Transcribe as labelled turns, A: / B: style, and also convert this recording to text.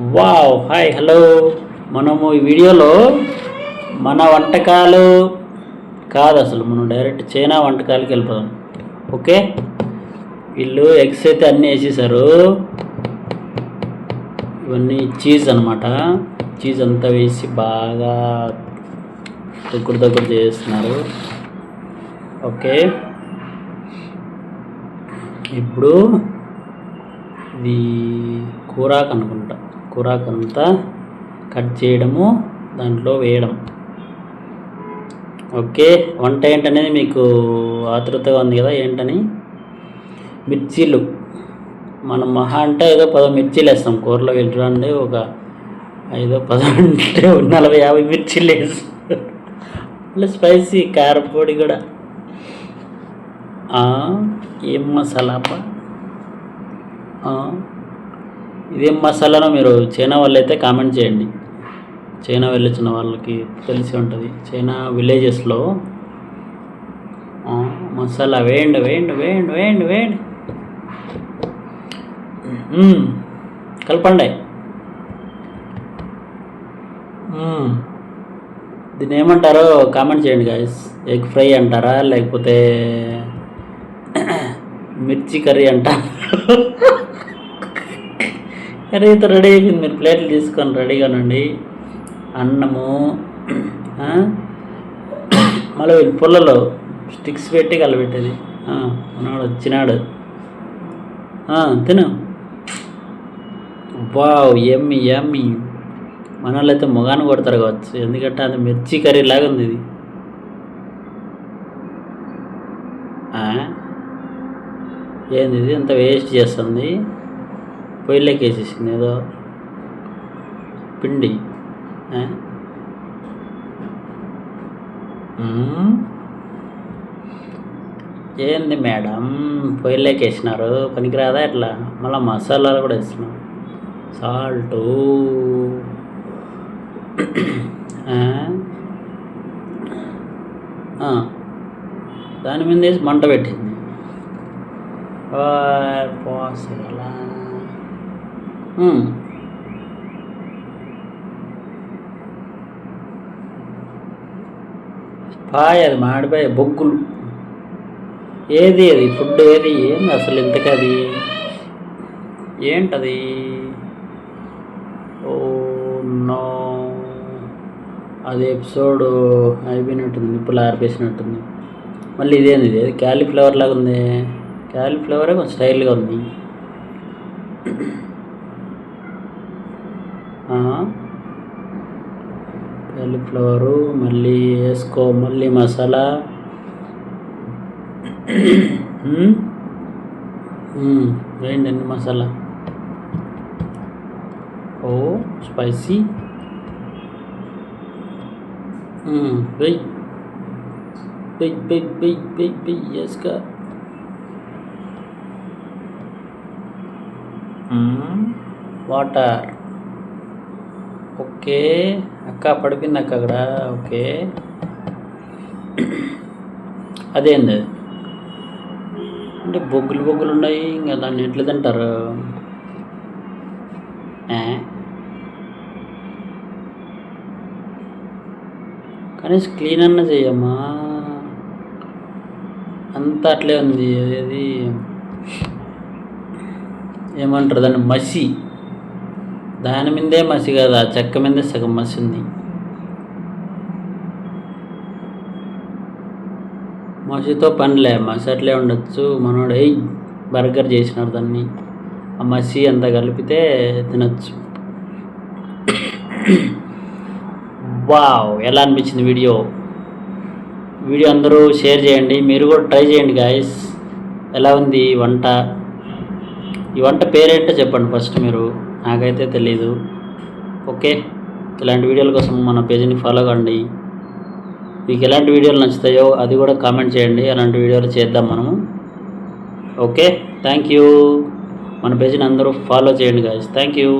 A: Wow hi hello మనము ఈ వీడియోలో మన వంటకాలు కాదు అసలు మనం డైరెక్ట్ చైనా వంటకాలకి వెళ్ళిపోదాం. ఓకే వీళ్ళు ఎగ్స్ అయితే అన్నీ వేసేసారు. ఇవన్నీ చీజ్ అనమాట చీజ్ అంతా వేసి బాగా దగ్గర దగ్గర చేస్తున్నారు. ఓకే ఇప్పుడు ఇది కూరాకు అనుకుంటా కూరాకంతా కట్ చేయడము దాంట్లో వేయడం. ఓకే వంట ఏంటనేది మీకు ఆతృతగా ఉంది కదా ఏంటని? మిర్చీలు. మనం మహా అంటే ఏదో పదో మిర్చీలు వేస్తాం. కూరలో వెళ్ళండి ఒక ఐదో పదో అంటే నలభై యాభై మిర్చీలు వేస్తాం. ప్లస్ స్పైసీ కారపొడి కూడా. ఏం మసాలాపా ఇదేం మసాలానో మీరు చైనా వాళ్ళు అయితే కామెంట్ చేయండి. చైనా వెళ్ళొచ్చిన వాళ్ళకి తెలిసి ఉంటుంది. చైనా విలేజెస్లో మసాలా వేయండి వేయండి వేయండి వేయండి వేయండి. కలపండి. దీన్ని ఏమంటారో కామెంట్ చేయండి గాయస్ ఎగ్ ఫ్రై అంటారా లేకపోతే మిర్చి కర్రీ అంటారా? కర్రీ అయితే రెడీ అయిపోయింది. మీరు ప్లేట్లు తీసుకొని రెడీగానండి అన్నము మళ్ళీ వీళ్ళు పుల్లలో స్టిక్స్ పెట్టి కలబెట్టేది. మనవాడు వచ్చినాడు. తిను. వావ్ ఎమ్మి ఎమ్మి. మన వాళ్ళు అయితే మొగాన్ని కొడతారు కావచ్చు. ఎందుకంటే అది మిర్చి కర్రీ లాగా ఉంది ఇది. ఏంది ఇది? అంత వేస్ట్ చేస్తుంది. పొయ్యిలోకి వేసేసింది ఏదో పిండి. ఏంది మేడం? పొయ్యిలోకి వేసినారు పనికిరాదా ఎట్లా? మళ్ళీ మసాలాలు కూడా వేసినారు సాల్టు. దాని మీద వేసి మంట పెట్టింది. పోసలా. పాయ అది మాడిపోయి బొగ్గులు. ఏది అది? ఫుడ్ ఏది? ఏంది అసలు ఇంతకది? ఏంటది? Oh no. అది ఎపిసోడ్ అయిపోయినట్టుంది నిప్పులు ఆర్పేసినట్టుంది. మళ్ళీ ఇదేంది ఇది? క్యాలీఫ్లవర్ లాగా ఉంది క్యాలీఫ్లవరే కొంచెం స్టైల్గా ఉంది. క్యాలీఫ్లవరు మళ్ళీ వేసుకో మళ్ళీ మసాలా. వేయండి అన్ని మసాలా. ఓ స్పైసీ. మ్మ్. వెయ్. వెయ్ వెయ్ వెయ్ వెయ్ వెయ్ వేసుకో. Water okay. అక్క పడిపోయింది అక్క అక్కడ ఓకే. అదేంది? అది? అంటే బొగ్గులు బొగ్గులు ఉన్నాయి ఇంకా దాన్ని ఎట్లా తింటారు? ఏ? కనీసం క్లీన్ అన్న చెయ్యమ్మా అంతా అట్లే ఉంది అది ఏమంటారు దాన్ని? మసి. దాని మీదే మసి కాదు ఆ చెక్క మీద సగం మసి ఉంది మసితో పనిలే మసి అట్లే ఉండొచ్చు. మనోడు ఎయ్ బర్గర్ చేసినారు దాన్ని. ఆ మసి అంతా కలిపితే తినచ్చు. వావ్ ఎలా అనిపించింది వీడియో? వీడియో అందరూ షేర్ చేయండి. మీరు కూడా ట్రై చేయండి గాయస్ ఎలా ఉంది ఈ వంట? ఈ వంట పేరేంటో చెప్పండి ఫస్ట్ మీరు. నాకైతే తెలీదు. ఓకే ఇలాంటి వీడియోల కోసం మన పేజీని ఫాలో కండి. మీకు ఎలాంటి వీడియోలు నచ్చుతాయో అది కూడా కామెంట్ చేయండి. అలాంటి వీడియోలు చేద్దాం మనము. ఓకే థ్యాంక్ యూ మన పేజీని అందరూ ఫాలో చేయండి గాయస్ థ్యాంక్ యూ